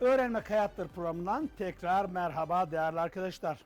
Öğrenmek Hayattır programından tekrar merhaba değerli arkadaşlar.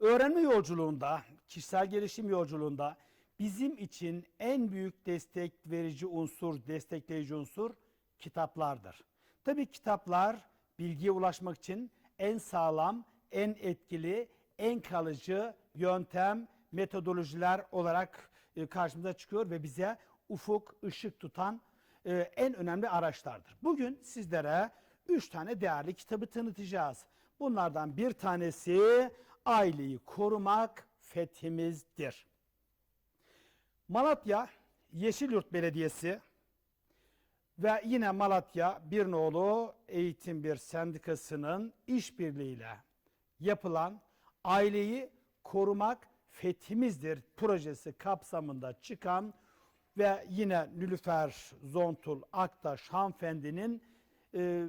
Öğrenme yolculuğunda, kişisel gelişim yolculuğunda bizim için en büyük destek verici unsur, destekleyici unsur kitaplardır. Tabii kitaplar bilgiye ulaşmak için en sağlam, en etkili, en kalıcı yöntem, metodolojiler olarak e, karşımıza çıkıyor ve bize ufuk, ışık tutan e, en önemli araçlardır. Bugün sizlere üç tane değerli kitabı tanıtacağız. Bunlardan bir tanesi aileyi korumak fethimizdir. Malatya Yeşilyurt Belediyesi ve yine Malatya Birnoğlu Eğitim Bir Sendikası'nın işbirliğiyle yapılan aileyi korumak fethimizdir projesi kapsamında çıkan ve yine Nülüfer Zontul Aktaş hanımefendinin e,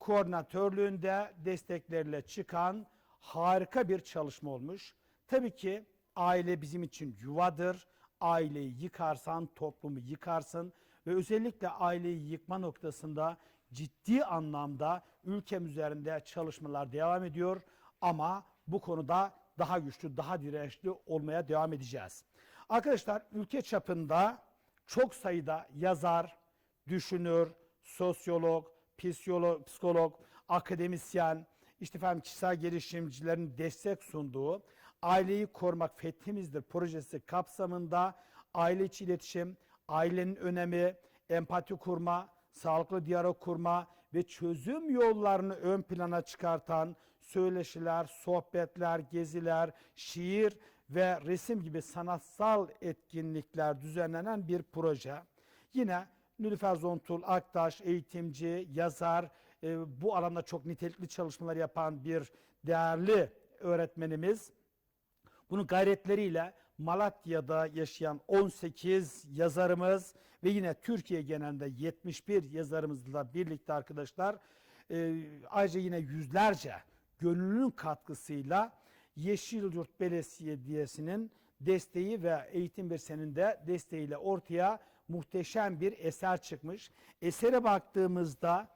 koordinatörlüğünde destekleriyle çıkan harika bir çalışma olmuş. Tabii ki aile bizim için yuvadır. Aileyi yıkarsan toplumu yıkarsın ve özellikle aileyi yıkma noktasında ciddi anlamda ülkem üzerinde çalışmalar devam ediyor ama bu konuda daha güçlü, daha dirençli olmaya devam edeceğiz. Arkadaşlar ülke çapında çok sayıda yazar, düşünür, sosyolog, psikolog, psikolog, akademisyen, işte efendim kişisel gelişimcilerin destek sunduğu Aileyi Korumak Fethimizdir projesi kapsamında aile içi iletişim, ailenin önemi, empati kurma, sağlıklı diyalog kurma ve çözüm yollarını ön plana çıkartan söyleşiler, sohbetler, geziler, şiir ve resim gibi sanatsal etkinlikler düzenlenen bir proje. Yine Nülüfer Zontul Aktaş eğitimci, yazar, e, bu alanda çok nitelikli çalışmalar yapan bir değerli öğretmenimiz. Bunun gayretleriyle Malatya'da yaşayan 18 yazarımız ve yine Türkiye genelinde 71 yazarımızla birlikte arkadaşlar e, ayrıca yine yüzlerce gönüllünün katkısıyla Yeşilyurt Belediyesi'nin desteği ve Eğitim Bir Sen'in de desteğiyle ortaya muhteşem bir eser çıkmış. Esere baktığımızda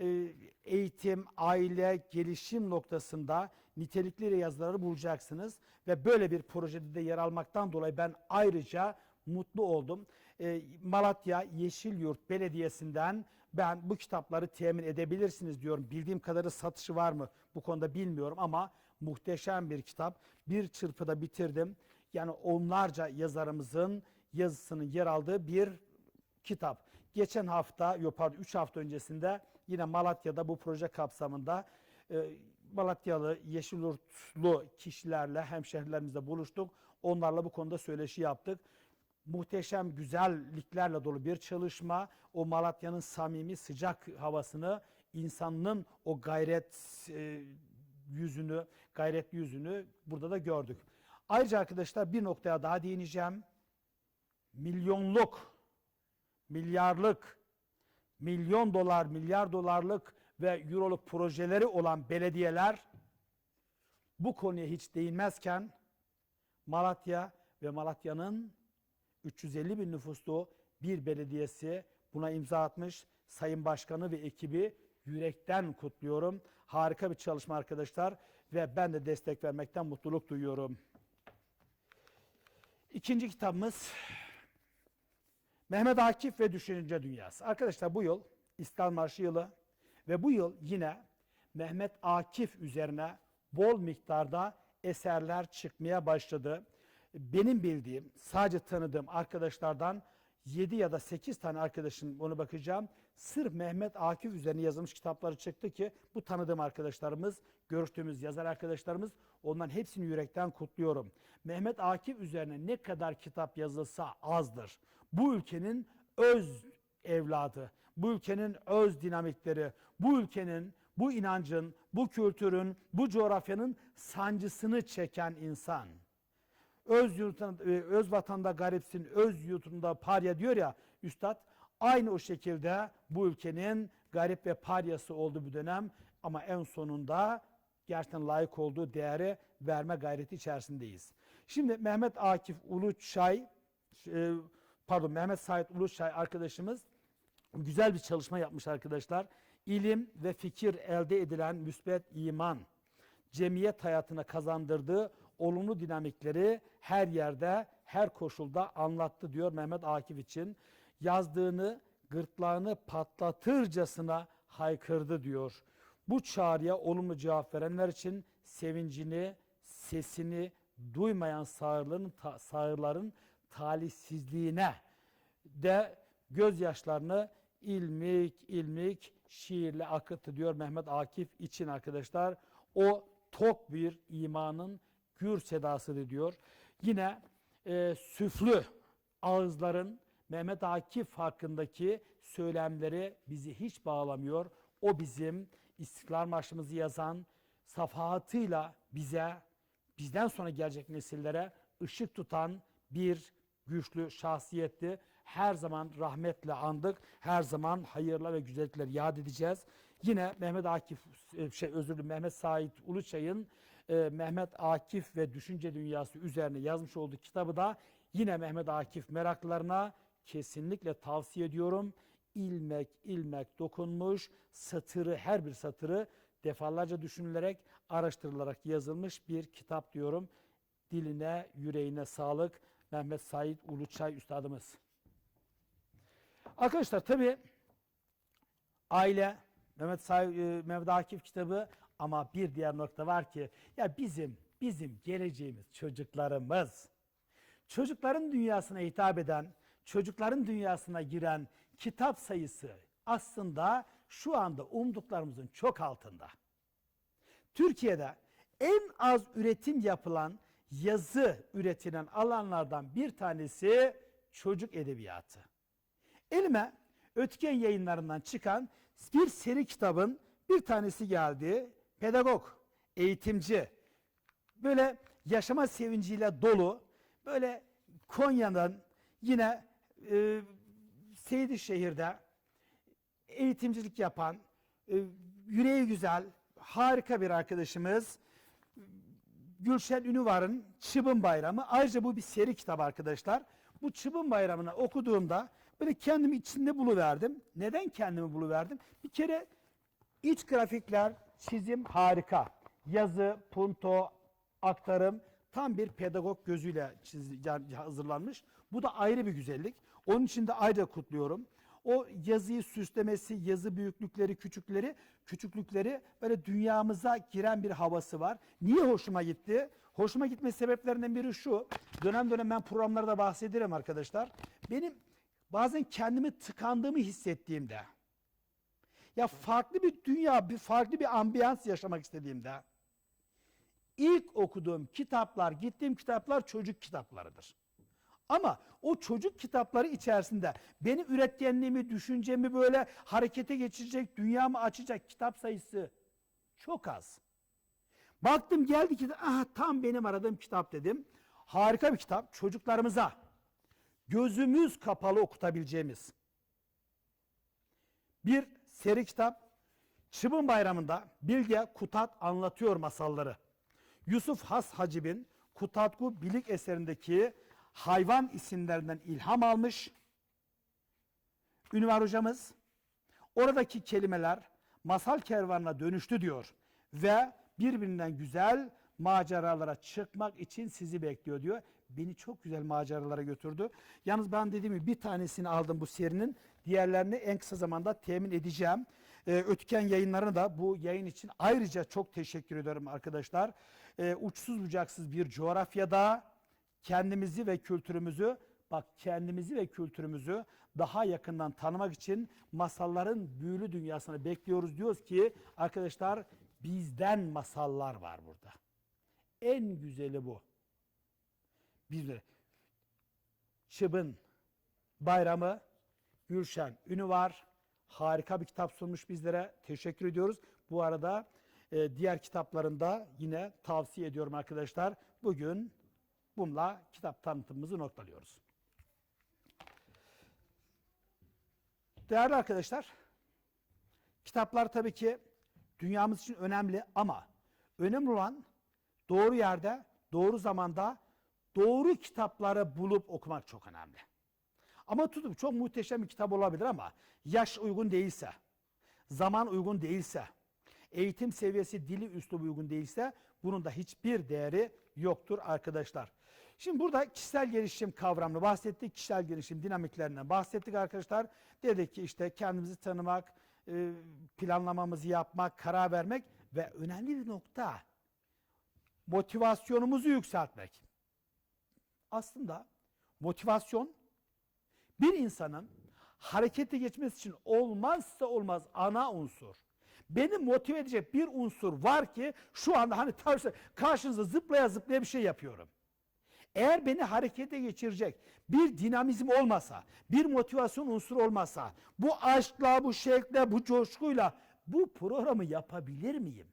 e, eğitim, aile, gelişim noktasında nitelikli yazıları bulacaksınız. Ve böyle bir projede de yer almaktan dolayı ben ayrıca mutlu oldum. E, Malatya Yeşilyurt Belediyesi'nden ben bu kitapları temin edebilirsiniz diyorum. Bildiğim kadarı satışı var mı bu konuda bilmiyorum ama muhteşem bir kitap. Bir çırpıda bitirdim. Yani onlarca yazarımızın yazısının yer aldığı bir kitap. Geçen hafta, yok pardon 3 hafta öncesinde yine Malatya'da bu proje kapsamında e, Malatyalı, Yeşilyurtlu kişilerle, hemşehrilerimizle buluştuk. Onlarla bu konuda söyleşi yaptık. Muhteşem güzelliklerle dolu bir çalışma. O Malatya'nın samimi sıcak havasını, insanın o gayret e, yüzünü, gayretli yüzünü burada da gördük. Ayrıca arkadaşlar bir noktaya daha değineceğim. Milyonluk, milyarlık, milyon dolar, milyar dolarlık ve euroluk projeleri olan belediyeler bu konuya hiç değinmezken Malatya ve Malatya'nın 350 bin nüfuslu bir belediyesi buna imza atmış. Sayın Başkanı ve ekibi yürekten kutluyorum. Harika bir çalışma arkadaşlar ve ben de destek vermekten mutluluk duyuyorum. İkinci kitabımız Mehmet Akif ve Düşünce Dünyası. Arkadaşlar bu yıl İstiklal Marşı yılı ve bu yıl yine Mehmet Akif üzerine bol miktarda eserler çıkmaya başladı. Benim bildiğim, sadece tanıdığım arkadaşlardan 7 ya da 8 tane arkadaşın bunu bakacağım. Sırf Mehmet Akif üzerine yazılmış kitapları çıktı ki bu tanıdığım arkadaşlarımız, görüştüğümüz yazar arkadaşlarımız onların hepsini yürekten kutluyorum. Mehmet Akif üzerine ne kadar kitap yazılsa azdır. Bu ülkenin öz evladı, bu ülkenin öz dinamikleri, bu ülkenin, bu inancın, bu kültürün, bu coğrafyanın sancısını çeken insan öz yurtunda, e, öz vatanda garipsin, öz yurtunda parya diyor ya üstad. Aynı o şekilde bu ülkenin garip ve paryası oldu bir dönem ama en sonunda gerçekten layık olduğu değeri verme gayreti içerisindeyiz. Şimdi Mehmet Akif Uluçay, e, pardon Mehmet Said Uluçay arkadaşımız güzel bir çalışma yapmış arkadaşlar. ilim ve fikir elde edilen müsbet iman, cemiyet hayatına kazandırdığı olumlu dinamikleri her yerde, her koşulda anlattı diyor Mehmet Akif için. Yazdığını gırtlağını patlatırcasına haykırdı diyor. Bu çağrıya olumlu cevap verenler için sevincini, sesini duymayan sağırların, ta, sağırların talihsizliğine de gözyaşlarını ilmik ilmik şiirle akıttı diyor Mehmet Akif için arkadaşlar. O tok bir imanın gür sedasıdır diyor. Yine e, süflü ağızların Mehmet Akif hakkındaki söylemleri bizi hiç bağlamıyor. O bizim İstiklal Marşımızı yazan safahatıyla bize, bizden sonra gelecek nesillere ışık tutan bir güçlü şahsiyetti. Her zaman rahmetle andık. Her zaman hayırla ve güzellikler yad edeceğiz. Yine Mehmet Akif, e, şey özür dilerim Mehmet Said Uluçay'ın e, Mehmet Akif ve Düşünce Dünyası üzerine yazmış olduğu kitabı da yine Mehmet Akif meraklılarına kesinlikle tavsiye ediyorum. İlmek ilmek dokunmuş, satırı her bir satırı defalarca düşünülerek, araştırılarak yazılmış bir kitap diyorum. Diline, yüreğine sağlık. Mehmet Said Uluçay üstadımız. Arkadaşlar tabii aile Mehmet Said, e, Mehmet Akif kitabı ama bir diğer nokta var ki ya bizim bizim geleceğimiz çocuklarımız çocukların dünyasına hitap eden, çocukların dünyasına giren kitap sayısı aslında şu anda umduklarımızın çok altında. Türkiye'de en az üretim yapılan yazı üretilen alanlardan bir tanesi çocuk edebiyatı. Elime Ötken yayınlarından çıkan bir seri kitabın bir tanesi geldi. Pedagog, eğitimci, böyle yaşama sevinciyle dolu, böyle Konya'dan yine e, Seydişehir'de eğitimcilik yapan, e, yüreği güzel, harika bir arkadaşımız. Gülşen Ünüvar'ın Çıbın Bayramı. Ayrıca bu bir seri kitap arkadaşlar. Bu Çıbın Bayramı'nı okuduğumda böyle kendimi içinde buluverdim. Neden kendimi buluverdim? Bir kere iç grafikler, çizim harika. Yazı, punto, aktarım tam bir pedagog gözüyle çiz, yani hazırlanmış. Bu da ayrı bir güzellik. Onun için de ayrıca kutluyorum. O yazıyı süslemesi, yazı büyüklükleri, küçükleri, küçüklükleri böyle dünyamıza giren bir havası var. Niye hoşuma gitti? Hoşuma gitme sebeplerinden biri şu. Dönem dönem ben programlarda bahsederim arkadaşlar. Benim bazen kendimi tıkandığımı hissettiğimde, ya farklı bir dünya, bir farklı bir ambiyans yaşamak istediğimde, ilk okuduğum kitaplar, gittiğim kitaplar çocuk kitaplarıdır. Ama o çocuk kitapları içerisinde benim üretkenliğimi, düşüncemi böyle harekete geçirecek, dünyamı açacak kitap sayısı çok az. Baktım geldi ki aha tam benim aradığım kitap dedim. Harika bir kitap çocuklarımıza gözümüz kapalı okutabileceğimiz bir seri kitap. Çıbın Bayramı'nda Bilge Kutat anlatıyor masalları. Yusuf Has Hacib'in Kutatku Bilik eserindeki hayvan isimlerinden ilham almış. Ünvar hocamız oradaki kelimeler masal kervanına dönüştü diyor ve birbirinden güzel maceralara çıkmak için sizi bekliyor diyor. Beni çok güzel maceralara götürdü. Yalnız ben dediğim gibi bir tanesini aldım bu serinin. Diğerlerini en kısa zamanda temin edeceğim. Ee, Ötken yayınlarına da bu yayın için ayrıca çok teşekkür ederim arkadaşlar. Ee, uçsuz bucaksız bir coğrafyada kendimizi ve kültürümüzü bak kendimizi ve kültürümüzü daha yakından tanımak için masalların büyülü dünyasını bekliyoruz diyoruz ki arkadaşlar bizden masallar var burada. En güzeli bu. Bir Çıbın bayramı Gülşen Ünü var. Harika bir kitap sunmuş bizlere. Teşekkür ediyoruz. Bu arada e, diğer kitaplarında yine tavsiye ediyorum arkadaşlar. Bugün bununla kitap tanıtımımızı noktalıyoruz. Değerli arkadaşlar, kitaplar tabii ki dünyamız için önemli ama önemli olan doğru yerde, doğru zamanda doğru kitapları bulup okumak çok önemli. Ama tutup çok muhteşem bir kitap olabilir ama yaş uygun değilse, zaman uygun değilse, eğitim seviyesi, dili, üslubu uygun değilse bunun da hiçbir değeri yoktur arkadaşlar. Şimdi burada kişisel gelişim kavramını bahsettik. Kişisel gelişim dinamiklerinden bahsettik arkadaşlar. Dedik ki işte kendimizi tanımak, e, planlamamızı yapmak, karar vermek ve önemli bir nokta motivasyonumuzu yükseltmek. Aslında motivasyon bir insanın harekete geçmesi için olmazsa olmaz ana unsur. Beni motive edecek bir unsur var ki şu anda hani tavsiye karşınıza zıplaya zıplaya bir şey yapıyorum. Eğer beni harekete geçirecek bir dinamizm olmasa, bir motivasyon unsuru olmasa, bu aşkla, bu şevkle, bu coşkuyla bu programı yapabilir miyim?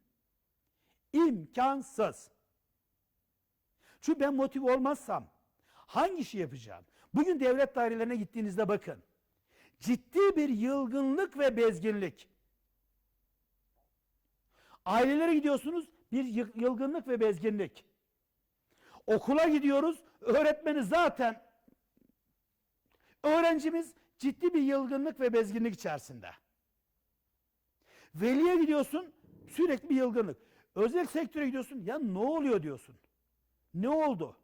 İmkansız. Çünkü ben motive olmazsam hangi işi yapacağım? Bugün devlet dairelerine gittiğinizde bakın. Ciddi bir yılgınlık ve bezginlik. Ailelere gidiyorsunuz bir yı- yılgınlık ve bezginlik. Okula gidiyoruz öğretmeni zaten öğrencimiz ciddi bir yılgınlık ve bezginlik içerisinde. Veliye gidiyorsun sürekli bir yılgınlık. Özel sektöre gidiyorsun ya ne oluyor diyorsun. Ne oldu?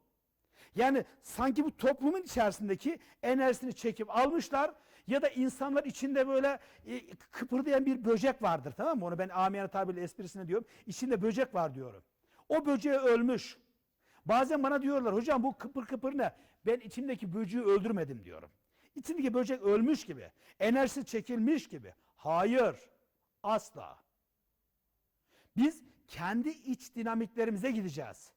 Yani sanki bu toplumun içerisindeki enerjisini çekip almışlar ya da insanlar içinde böyle e, kıpırdayan bir böcek vardır tamam mı? Onu ben amiyane tabirle esprisine diyorum. İçinde böcek var diyorum. O böceği ölmüş. Bazen bana diyorlar hocam bu kıpır kıpır ne? Ben içimdeki böceği öldürmedim diyorum. İçindeki böcek ölmüş gibi. Enerjisi çekilmiş gibi. Hayır. Asla. Biz kendi iç dinamiklerimize gideceğiz.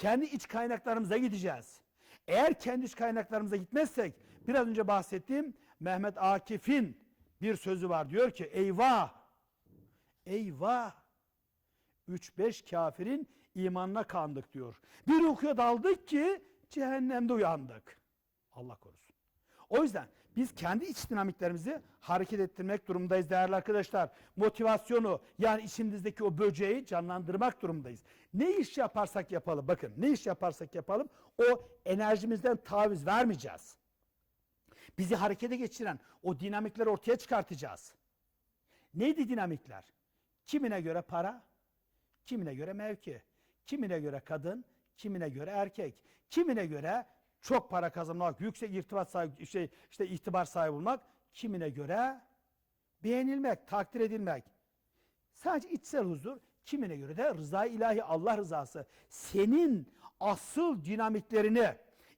Kendi iç kaynaklarımıza gideceğiz. Eğer kendi iç kaynaklarımıza gitmezsek biraz önce bahsettiğim Mehmet Akif'in bir sözü var. Diyor ki eyvah eyvah 3-5 kafirin imanına kandık diyor. Bir uykuya daldık ki cehennemde uyandık. Allah korusun. O yüzden biz kendi iç dinamiklerimizi hareket ettirmek durumundayız değerli arkadaşlar. Motivasyonu yani içimizdeki o böceği canlandırmak durumundayız. Ne iş yaparsak yapalım bakın ne iş yaparsak yapalım o enerjimizden taviz vermeyeceğiz. Bizi harekete geçiren o dinamikleri ortaya çıkartacağız. Neydi dinamikler? Kimine göre para, kimine göre mevki, kimine göre kadın, kimine göre erkek, kimine göre çok para kazanmak, yüksek irtibat sahibi, şey, işte itibar sahibi olmak, kimine göre beğenilmek, takdir edilmek. Sadece içsel huzur, kimine göre de rıza ilahi Allah rızası. Senin asıl dinamiklerini,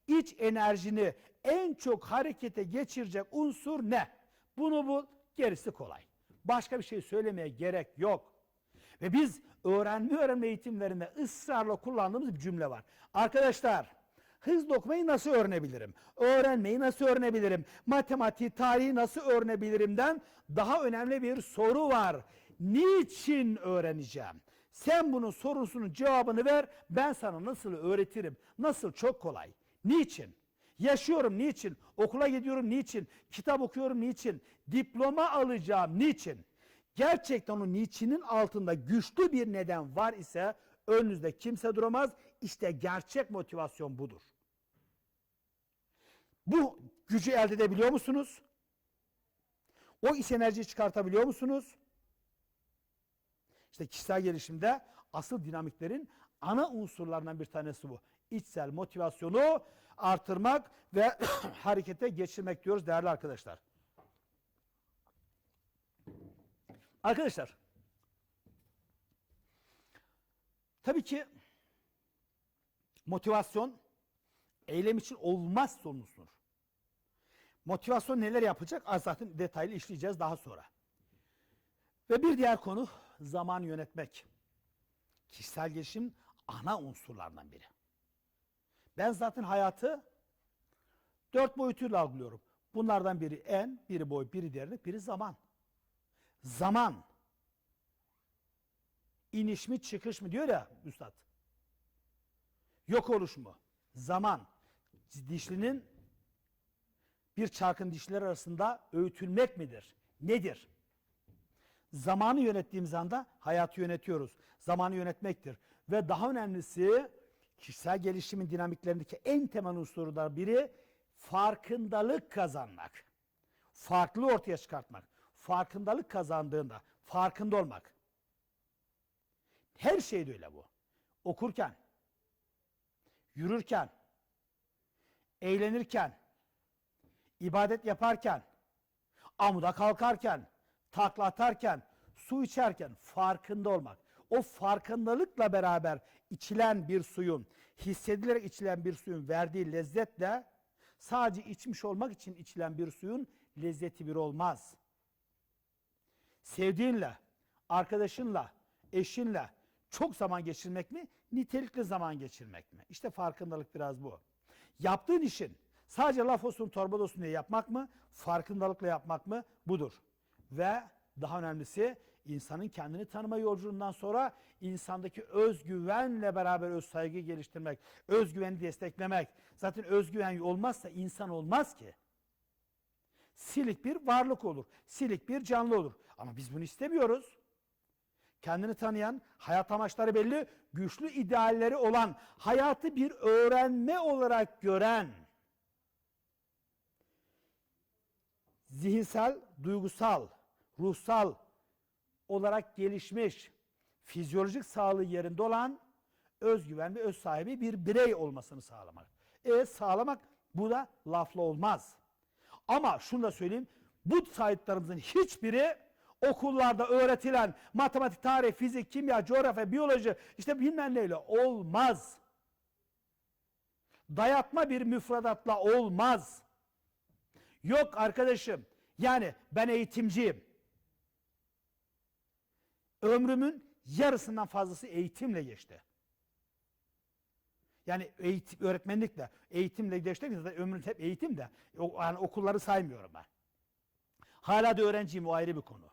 iç enerjini en çok harekete geçirecek unsur ne? Bunu bul, gerisi kolay. Başka bir şey söylemeye gerek yok. Ve biz öğrenme öğrenme eğitimlerinde ısrarla kullandığımız bir cümle var. Arkadaşlar hızlı okumayı nasıl öğrenebilirim? Öğrenmeyi nasıl öğrenebilirim? Matematiği, tarihi nasıl öğrenebilirimden daha önemli bir soru var. Niçin öğreneceğim? Sen bunun sorusunun cevabını ver. Ben sana nasıl öğretirim? Nasıl? Çok kolay. Niçin? Yaşıyorum niçin? Okula gidiyorum niçin? Kitap okuyorum niçin? Diploma alacağım niçin? Gerçekten o niçinin altında güçlü bir neden var ise önünüzde kimse duramaz. İşte gerçek motivasyon budur. Bu gücü elde edebiliyor musunuz? O iş enerjiyi çıkartabiliyor musunuz? İşte kişisel gelişimde asıl dinamiklerin ana unsurlarından bir tanesi bu. İçsel motivasyonu artırmak ve harekete geçirmek diyoruz değerli arkadaşlar. Arkadaşlar, tabii ki motivasyon eylem için olmazsa olmazdır. Motivasyon neler yapacak? Az zaten detaylı işleyeceğiz daha sonra. Ve bir diğer konu zaman yönetmek. Kişisel gelişim ana unsurlardan biri. Ben zaten hayatı dört boyutuyla algılıyorum. Bunlardan biri en, biri boy, biri derinlik, biri zaman. Zaman. İniş mi çıkış mı diyor ya üstad. Yok oluş mu? Zaman. Dişlinin bir çarkın dişler arasında öğütülmek midir? Nedir? Zamanı yönettiğimiz anda hayatı yönetiyoruz. Zamanı yönetmektir. Ve daha önemlisi kişisel gelişimin dinamiklerindeki en temel unsurlardan biri farkındalık kazanmak. Farklı ortaya çıkartmak. farkındalık kazandığında, farkında olmak. Her şeyde öyle bu. Okurken, yürürken, eğlenirken, ibadet yaparken, amuda kalkarken, takla atarken, su içerken farkında olmak. O farkındalıkla beraber içilen bir suyun, hissedilerek içilen bir suyun verdiği lezzetle sadece içmiş olmak için içilen bir suyun lezzeti bir olmaz. Sevdiğinle, arkadaşınla, eşinle çok zaman geçirmek mi? Nitelikli zaman geçirmek mi? İşte farkındalık biraz bu. Yaptığın işin sadece laf olsun torba olsun diye yapmak mı? Farkındalıkla yapmak mı? Budur. Ve daha önemlisi insanın kendini tanıma yolculuğundan sonra insandaki özgüvenle beraber öz saygı geliştirmek, özgüveni desteklemek. Zaten özgüven olmazsa insan olmaz ki. Silik bir varlık olur. Silik bir canlı olur. Ama biz bunu istemiyoruz. Kendini tanıyan, hayat amaçları belli, güçlü idealleri olan, hayatı bir öğrenme olarak gören, zihinsel, duygusal, ruhsal olarak gelişmiş, fizyolojik sağlığı yerinde olan özgüven ve öz sahibi bir birey olmasını sağlamak. E sağlamak bu da lafla olmaz. Ama şunu da söyleyeyim. Bu saydıklarımızın hiçbiri okullarda öğretilen matematik, tarih, fizik, kimya, coğrafya, biyoloji işte bilmem neyle olmaz. Dayatma bir müfredatla olmaz. Yok arkadaşım. Yani ben eğitimciyim. Ömrümün yarısından fazlası eğitimle geçti. Yani eğitim, öğretmenlikle, eğitimle geçti. Zaten ömrüm hep eğitim de. Yani okulları saymıyorum ben. Hala da öğrenciyim o ayrı bir konu.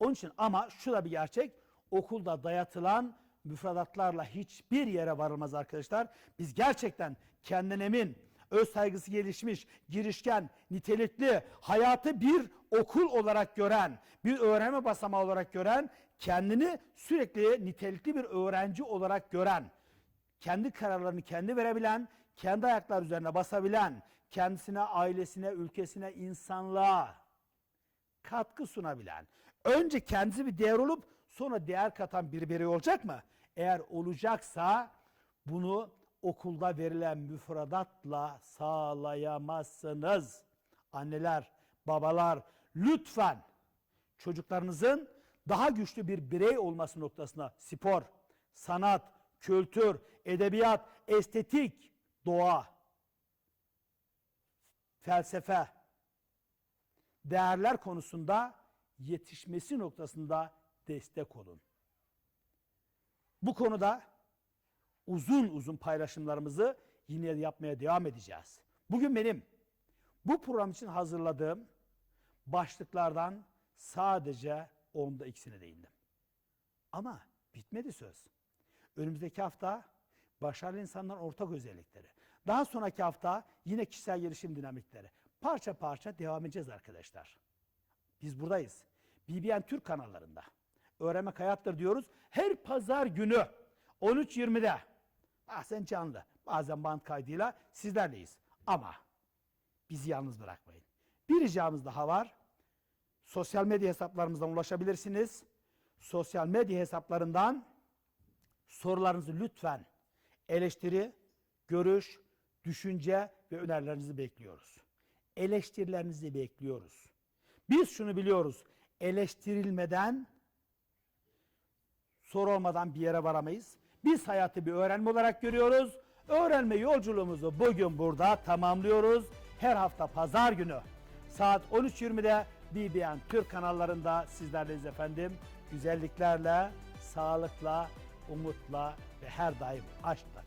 Onun için ama şu da bir gerçek. Okulda dayatılan müfredatlarla hiçbir yere varılmaz arkadaşlar. Biz gerçekten kendine emin, öz saygısı gelişmiş, girişken, nitelikli, hayatı bir okul olarak gören, bir öğrenme basamağı olarak gören, kendini sürekli nitelikli bir öğrenci olarak gören, kendi kararlarını kendi verebilen, kendi ayaklar üzerine basabilen, kendisine, ailesine, ülkesine, insanlığa katkı sunabilen, önce kendisi bir değer olup sonra değer katan bir birey olacak mı? Eğer olacaksa bunu okulda verilen müfredatla sağlayamazsınız. Anneler, babalar lütfen çocuklarınızın daha güçlü bir birey olması noktasında spor, sanat, kültür, edebiyat, estetik, doğa, felsefe, değerler konusunda yetişmesi noktasında destek olun. Bu konuda uzun uzun paylaşımlarımızı yine yapmaya devam edeceğiz. Bugün benim bu program için hazırladığım başlıklardan sadece onda ikisine değindim. Ama bitmedi söz. Önümüzdeki hafta başarılı insanların ortak özellikleri. Daha sonraki hafta yine kişisel gelişim dinamikleri. Parça parça devam edeceğiz arkadaşlar. Biz buradayız. BBN Türk kanallarında. Öğrenmek hayattır diyoruz. Her pazar günü 13.20'de bazen canlı bazen band kaydıyla sizlerleyiz. Ama bizi yalnız bırakmayın. Bir ricamız daha var. Sosyal medya hesaplarımızdan ulaşabilirsiniz. Sosyal medya hesaplarından sorularınızı lütfen eleştiri, görüş, düşünce ve önerilerinizi bekliyoruz. Eleştirilerinizi bekliyoruz. Biz şunu biliyoruz. Eleştirilmeden soru olmadan bir yere varamayız. Biz hayatı bir öğrenme olarak görüyoruz. Öğrenme yolculuğumuzu bugün burada tamamlıyoruz. Her hafta pazar günü saat 13.20'de BBN Türk kanallarında sizlerleyiz efendim. Güzelliklerle, sağlıkla, umutla ve her daim aşkla.